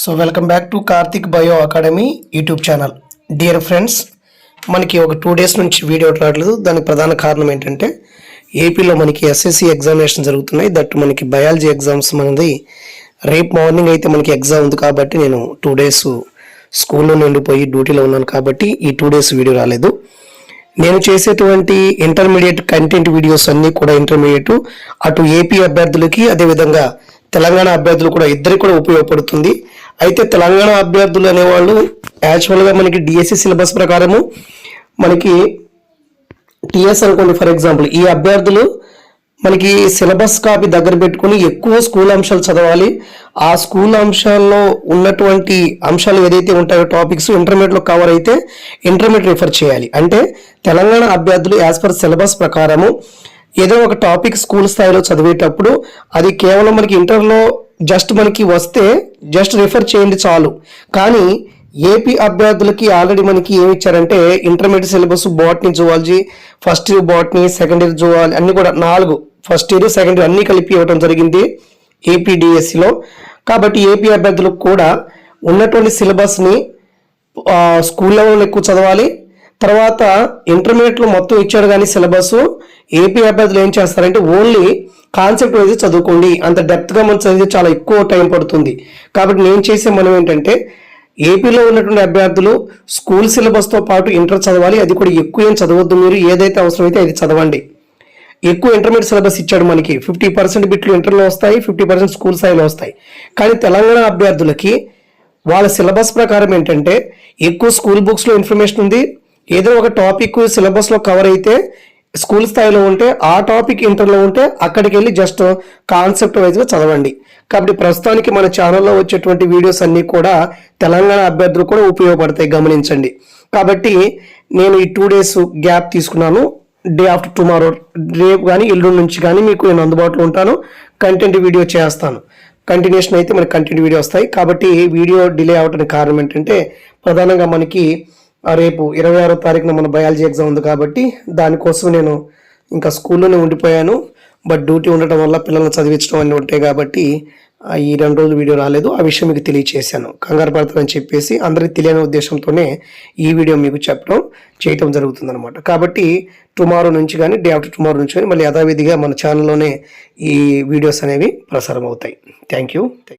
So welcome back to Karthik bio academy YouTube channel dear friends మనకి ఒక two days నుంచి video రావట్లేదు దానికి ప్రధాన కారణం ఏంటంటే ఏపీలో మనకి ఎస్ఎస్సి ఎగ్జామినేషన్ జరుగుతున్నాయి. దట్ మనకి బయాలజీ ఎగ్జామ్స్ మనది. రేపు మార్నింగ్ అయితే మనకి ఎగ్జామ్ ఉంది కాబట్టి నేను టూ డేస్ స్కూల్లో నిండిపోయి డ్యూటీలో ఉన్నాను కాబట్టి ఈ టూ డేస్ వీడియో రాలేదు. నేను చేసేటువంటి ఇంటర్మీడియట్ కంటెంట్ వీడియోస్ అన్నీ కూడా ఇంటర్మీడియట్ అటు ఏపీ అభ్యర్థులకి అదేవిధంగా తెలంగాణ అభ్యర్థులు కూడా ఇద్దరికి కూడా ఉపయోగపడుతుంది. అయితే తెలంగాణ అభ్యర్థులు అనేవాళ్ళు యాక్చువల్గా మనకి డిఎస్సి సిలబస్ ప్రకారము మనకి టిఎస్ అనుకోండి ఫర్ ఎగ్జాంపుల్ ఈ అభ్యర్థులు మనకి సిలబస్ కాపీ దగ్గర పెట్టుకుని ఎక్కువ స్కూల్ అంశాలు చదవాలి. ఆ స్కూల్ అంశాల్లో ఉన్నటువంటి అంశాలు ఏదైతే ఉంటాయో టాపిక్స్ ఇంటర్మీడియట్లో కవర్ అయితే ఇంటర్మీడియట్ రిఫర్ చేయాలి. అంటే తెలంగాణ అభ్యర్థులు యాజ్ పర్ సిలబస్ ప్రకారము ఏదో ఒక టాపిక్ స్కూల్ స్థాయిలో చదివేటప్పుడు అది కేవలం మనకి ఇంటర్లో జస్ట్ మనకి వస్తే జస్ట్ రిఫర్ చేయండి చాలు. కానీ ఏపీ అభ్యర్థులకి ఆల్రెడీ మనకి ఏమి ఇచ్చారంటే intermediate syllabus botany zoology first year botany second year zoology అన్ని కూడా నాలుగు. ఫస్ట్ ఇయర్ సెకండ్ ఇయర్ అన్ని కలిపి ఇవ్వడం జరిగింది ఏపీడిఎస్సిలో కాబట్టి ఏపీ అభ్యర్థులకు కూడా ఉన్నటువంటి సిలబస్ని స్కూల్ లెవెల్లో ఎక్కువ చదవాలి. తర్వాత ఇంటర్మీడియట్లో మొత్తం ఇచ్చాడు కానీ సిలబస్ ఏపీ అభ్యర్థులు ఏం చేస్తారంటే ఓన్లీ కాన్సెప్ట్ వైజ్ చదువుకోండి. అంత డెప్త్గా మనం చదివితే చాలా ఎక్కువ టైం పడుతుంది. కాబట్టి నేను చేసే మనం ఏంటంటే ఏపీలో ఉన్నటువంటి అభ్యర్థులు స్కూల్ సిలబస్తో పాటు ఇంటర్ చదవాలి. అది కూడా ఎక్కువ ఏం చదవద్దు మీరు. ఏదైతే అవసరమైతే అది చదవండి. ఎక్కువ ఇంటర్మీడియట్ సిలబస్ ఇచ్చాడు మనకి. ఫిఫ్టీ పర్సెంట్ బిట్లు ఇంటర్లో వస్తాయి. ఫిఫ్టీ పర్సెంట్ స్కూల్ స్థాయిలో వస్తాయి. కానీ తెలంగాణ అభ్యర్థులకి వాళ్ళ సిలబస్ ప్రకారం ఏంటంటే ఎక్కువ స్కూల్ బుక్స్లో ఇన్ఫర్మేషన్ ఉంది. ఏదో ఒక టాపిక్ సిలబస్లో కవర్ అయితే స్కూల్ స్థాయిలో ఉంటే ఆ టాపిక్ ఇంటర్లో ఉంటే అక్కడికి వెళ్ళి జస్ట్ కాన్సెప్ట్ వైజ్గా చదవండి. కాబట్టి ప్రస్తుతానికి మన ఛానల్లో వచ్చేటువంటి వీడియోస్ అన్నీ కూడా తెలంగాణ అభ్యర్థులు కూడా ఉపయోగపడతాయి గమనించండి. కాబట్టి నేను ఈ టూ డేస్ గ్యాప్ తీసుకున్నాను. డే ఆఫ్టర్ టుమారో రేపు కానీ ఎల్లుండి నుంచి కానీ మీకు నేను అందుబాటులో ఉంటాను. కంటెంట్ వీడియో చేస్తాను. కంటిన్యూషన్ అయితే మనకి కంటెంట్ వీడియో వస్తాయి. కాబట్టి వీడియో డిలే అవ్వడానికి కారణం ఏంటంటే ప్రధానంగా మనకి రేపు ఇరవై ఆరో తారీఖున మన బయాలజీ ఎగ్జామ్ ఉంది కాబట్టి దానికోసం నేను ఇంకా స్కూల్లోనే ఉండిపోయాను. బట్ డ్యూటీ ఉండటం వల్ల పిల్లల్ని చదివించడం అన్నీ ఉంటాయి కాబట్టి ఈ రెండు రోజులు వీడియో రాలేదు. ఆ విషయం మీకు తెలియచేశాను. కంగారు పడతానని చెప్పేసి అందరికీ తెలియని ఉద్దేశంతోనే ఈ వీడియో మీకు చెప్పడం చేయటం జరుగుతుందనమాట కాబట్టి టుమారో నుంచి కానీ డే ఆఫ్టర్ టుమారో నుంచి కానీ మళ్ళీ యథావిధిగా మన ఛానల్లోనే ఈ వీడియోస్ అనేవి ప్రసారం అవుతాయి థ్యాంక్ యూ.